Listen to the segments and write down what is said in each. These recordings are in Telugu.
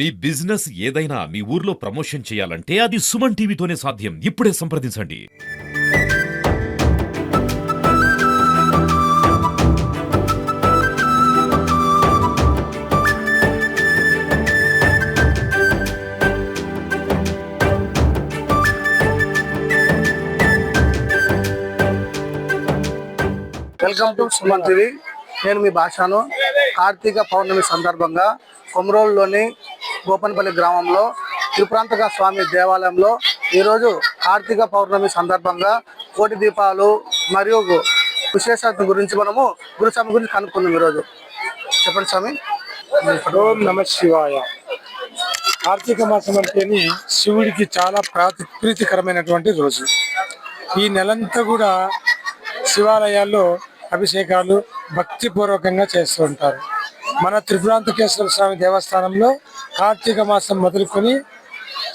మీ బిజినెస్ ఏదైనా మీ ఊర్లో ప్రమోషన్ చేయాలంటే అది సుమన్ టీవీతోనే సాధ్యం. ఇప్పుడే సంప్రదించండి. Welcome to Suman TV. నేను మీ భాషను కార్తీక పౌర్ణమి సందర్భంగా కొమరోల్లోని గోపనపల్లి గ్రామంలో త్రిపురాంతక స్వామి దేవాలయంలో ఈరోజు కార్తీక పౌర్ణమి సందర్భంగా కోటి దీపాలు మరియు విశేషత గురించి మనము గురుస్వామి గురించి కనుక్కున్నాం ఈరోజు. చెప్పండి స్వామి. ఓం నమ శివాయ. కార్తీక మాసం అంటేనే శివుడికి చాలా ప్రాతి ప్రీతికరమైనటువంటి రోజు. ఈ నెలంతా కూడా శివాలయాల్లో అభిషేకాలు భక్తిపూర్వకంగా చేస్తూ ఉంటారు. మన త్రిపురాంతకేశ్వర స్వామి దేవస్థానంలో కార్తీక మాసం మొదలుకొని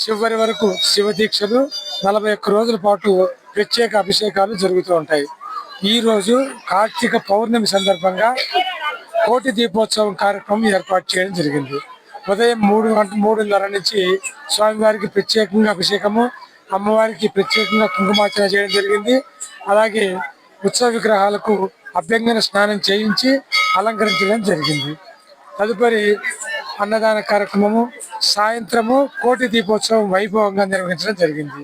చివరి వరకు శివ దీక్షలు నలభై ఒక్క రోజుల పాటు ప్రత్యేక అభిషేకాలు జరుగుతూ ఉంటాయి. ఈరోజు కార్తీక పౌర్ణమి సందర్భంగా కోటి దీపోత్సవం కార్యక్రమం ఏర్పాటు చేయడం జరిగింది. ఉదయం మూడు గంట మూడున్నర నుంచి స్వామివారికి ప్రత్యేకంగా అభిషేకము అమ్మవారికి ప్రత్యేకంగా కుంకుమార్చన చేయడం జరిగింది. అలాగే ఉత్సవ విగ్రహాలకు అభ్యంగన స్నానం చేయించి అలంకరించడం జరిగింది. తదుపరి అన్నదాన కార్యక్రమము సాయంత్రము కోటి దీపోత్సవం వైభవంగా నిర్వహించడం జరిగింది.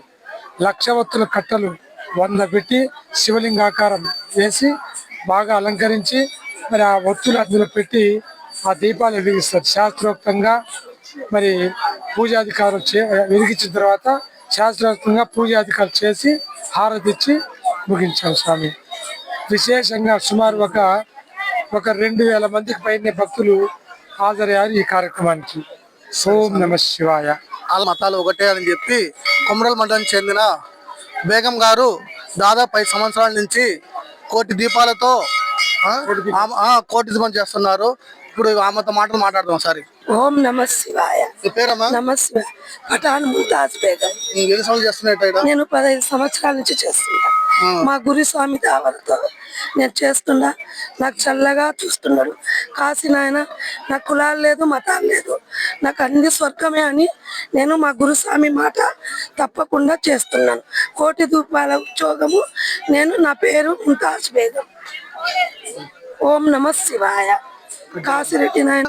లక్షవత్తుల కట్టలు వంద పెట్టి శివలింగాకారం వేసి బాగా అలంకరించి మరి ఆ ఒత్తులు అందులో పెట్టి ఆ దీపాలు వెలిగిస్తారు. శాస్త్రోక్తంగా మరి పూజాధికారులు చే వెలిగించిన తర్వాత శాస్త్రోక్తంగా పూజాధికారులు చేసి హారతి ఇచ్చి ముగించాం స్వామి. విశేషంగా సుమారు ఒక ఒక రెండు వేల మందికి పైన భక్తులు హాజరయ్యారు ఈ కార్యక్రమానికి. ఓం నమ శివాయ. వాళ్ళ మతాలు ఒకటే అని చెప్పి కొమరల్ మండలానికి చెందిన బేగం గారు దాదాపు ఐదు సంవత్సరాల నుంచి కోటి దీపాలతో ఆ, ఆమె- ఆ, కోటి దీపం చేస్తున్నారు. ఇప్పుడు ఆమెతో మాటలు మాట్లాడదాం ఒకసారి ఓం నమ శివాయ. పేరమ్మా? నమ శివాయ. పఠాన్ ముంతాజ్ బేగం. నువ్వు ఎన్ని సంవత్సరాలు చేస్తున్నట్టు నేను పదహైదు సంవత్సరాల నుంచి చేస్తున్నా మా గురుస్వామి దావలతో నేను చేస్తున్నా. నాకు చల్లగా చూస్తున్నాడు. కాశీ నాయన నాకు కులాలు లేదు మతాలు లేదు. నాకు అన్ని స్వర్గమే అని నేను మా గురుస్వామి మాట తప్పకుండా చేస్తున్నాను. కోటి దూపాల ఉద్యోగము నేను నా పేరు ముంతాజ్ బేగం. ఓం నమ శివాయ. కాశీరెడ్డి నాయన.